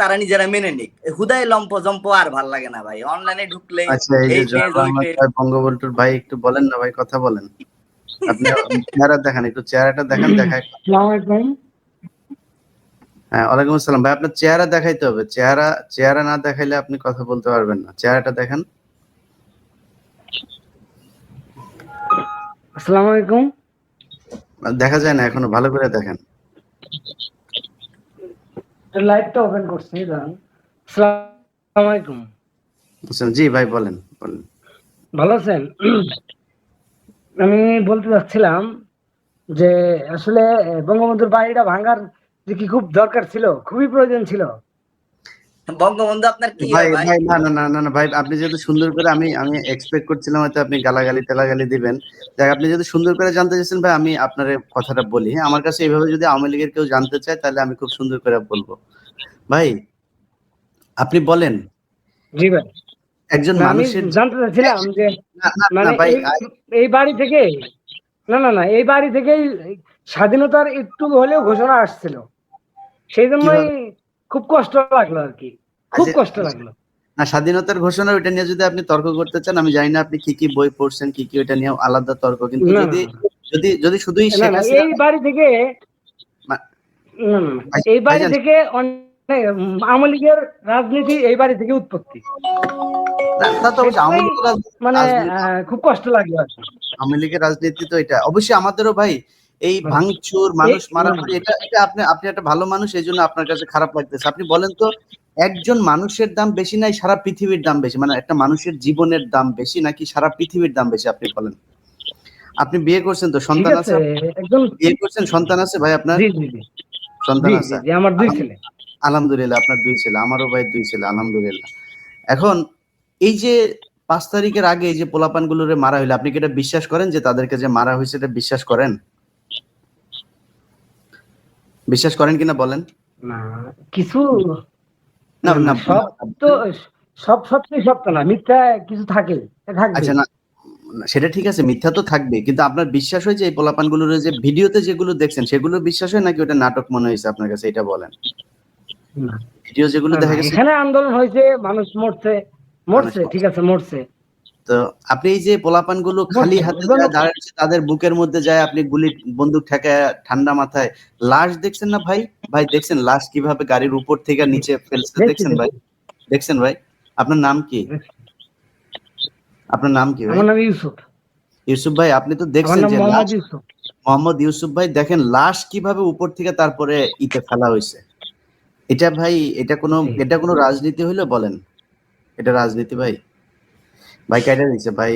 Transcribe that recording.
তারা নিজেরা মেনে নিক। হুদাই লম্প জম্প আর ভালো লাগে না ভাই। অনলাইনে ঢুকলে আচ্ছা বঙ্গবন্ধুর ভাই একটু বলেন না ভাই কথা বলেন। আপনি চেহারা দেখান একটু চেহারাটা দেখান দেখায়। হ্যাঁ ওয়ালাইকুম আসসালাম। ভাই আপনার চেহারা দেখাইতে হবে। চেহারা চেহারা না দেখাইলে আপনি কথা বলতে পারবেন না। চেহারাটা দেখেন। আসসালামু আলাইকুম দেখা যায় না এখনও ভালো করে দেখেন। লাইটটা ওপেন করছি দাঁড়ান। আসসালামু আলাইকুম। জি ভাই বলেন বলেন। ভালো আছেন? আমি বলতে চাচ্ছিলাম যে আসলে বঙ্গবন্ধুর বাড়িটা ভাঙার যে কি খুব দরকার ছিল খুবই প্রয়োজন ছিল। বঙ্গবন্ধু আপনার কি ভাই ভাই? না না না না ভাই আপনি যেহেতু সুন্দর করে আমি আমি এক্সপেক্ট করছিলাম হয়তো আপনি গালাগালি তেলাগালি দিবেন। দেখ আপনি যদি সুন্দর করে জানতে চাইছেন ভাই আমি আপনার কথাটা বলি। হ্যাঁ আমার কাছে এইভাবে যদি আওয়ামী লীগের কেউ জানতে চায় তাহলে আমি খুব সুন্দর করে বলব। ভাই আপনি বলেন। জি ভাই। একজন মানুষের জানতে চাচ্ছিলাম যে না, না, মানে ভাই এই- এই বাড়ি থেকে না না না এই বাড়ি থেকেই স্বাধীনতার একটু হলেও ঘোষণা আসছিল। সেই জন্যই খুব কষ্ট লাগল আর কি। খুব আচ্ছা, কষ্ট লাগল। না স্বাধীনতার ঘোষণা ওইটা নিয়ে যদি আপনি তর্ক করতে চান আমি জানি না আপনি কি কি বই পড়ছেন কি কি ওইটা নিয়ে আলাদা তর্ক কিন্তু যদি যদি যদি শুধুই এই বাড়ি থেকে এই বাড়ি থেকে আওয়ামী লীগের রাজনীতি এই বাড়ি থেকে উৎপত্তি। মানে খুব কষ্ট লাগল আর কি। আওয়ামী লীগের রাজনীতি তো এটা। অবশ্যই আমাদেরও ভাই এই ভাঙচুর মানুষ এই- মারামারি এটা এটা আপনি আপনি একটা ভালো মানুষ এই জন্য আপনার কাছে খারাপ লাগতেছে। আপনি বলেন তো একজন মানুষের দাম বেশি নাই সারা পৃথিবীর দাম বেশি? মানে একটা মানুষের জীবনের দাম বেশি নাকি সারা পৃথিবীর দাম বেশি আপনি বলেন? আপনি বিয়ে করছেন তো সন্তান আছে? বিয়ে করছেন সন্তান আছে ভাই আপনার? জি জি জি। সন্তান আছে। আমার দুই ছেলে। আলহামদুলিল্লাহ আপনার দুই ছেলে আমারও ভাই দুই ছেলে আলহামদুলিল্লাহ। এখন এই যে পাঁচ তারিখের আগে এই যে পোলাপান গুলোরে মারা হইল আপনি কি এটা বিশ্বাস করেন যে তাদেরকে যে মারা হয়েছে এটা বিশ্বাস করেন? বিশ্বাস করেন কিনা বলেন? না কিছু না না। সব তো সব সত্যি সত্য না মিথ্যা কিছু থাকে আচ্ছা না সেটা ঠিক আছে মিথ্যা তো থাকবে। কিন্তু আপনার বিশ্বাস হয় যে এই পোলাপানগুলোর যে ভিডিওতে যেগুলো দেখছেন সেগুলো বিশ্বাস হয় নাকি ওটা নাটক মনে হয়েছে আপনার কাছে এটা বলেন? ভিডিও যেগুলো দেখা গেছে এখানে আন্দোলন হয়েছে মানুষ মরছে মরছে। ঠিক আছে মরছে। তো আপনি এই যে পোলাপানগুলো খালি হাতে বলুন। দাঁড়াচ্ছে তাদের বুকের মধ্যে যায় আপনি গুলি বন্দুক ঠেকায় ঠান্ডা মাথায় লাশ দেখছেন না ভাই? ভাই দেখছেন লাশ কীভাবে গাড়ির উপর থেকে নিচে ফেলছে? দেখছেন ভাই? দেখছেন ভাই? আপনার নাম কি? আপনার নাম কি ভাই? আমার নাম ইউসুফ। ইউসুফ ভাই আপনি তো দেখছেন যে মোহাম্মদ ইউসুফ। ভাই দেখেন লাশ কীভাবে উপর থেকে তারপরে ইতে ফেলা হয়েছে। এটা ভাই এটা কোনো এটা কোনো রাজনীতি হইল বলেন? এটা রাজনীতি ভাই? ভাই কেটে দিচ্ছে ভাই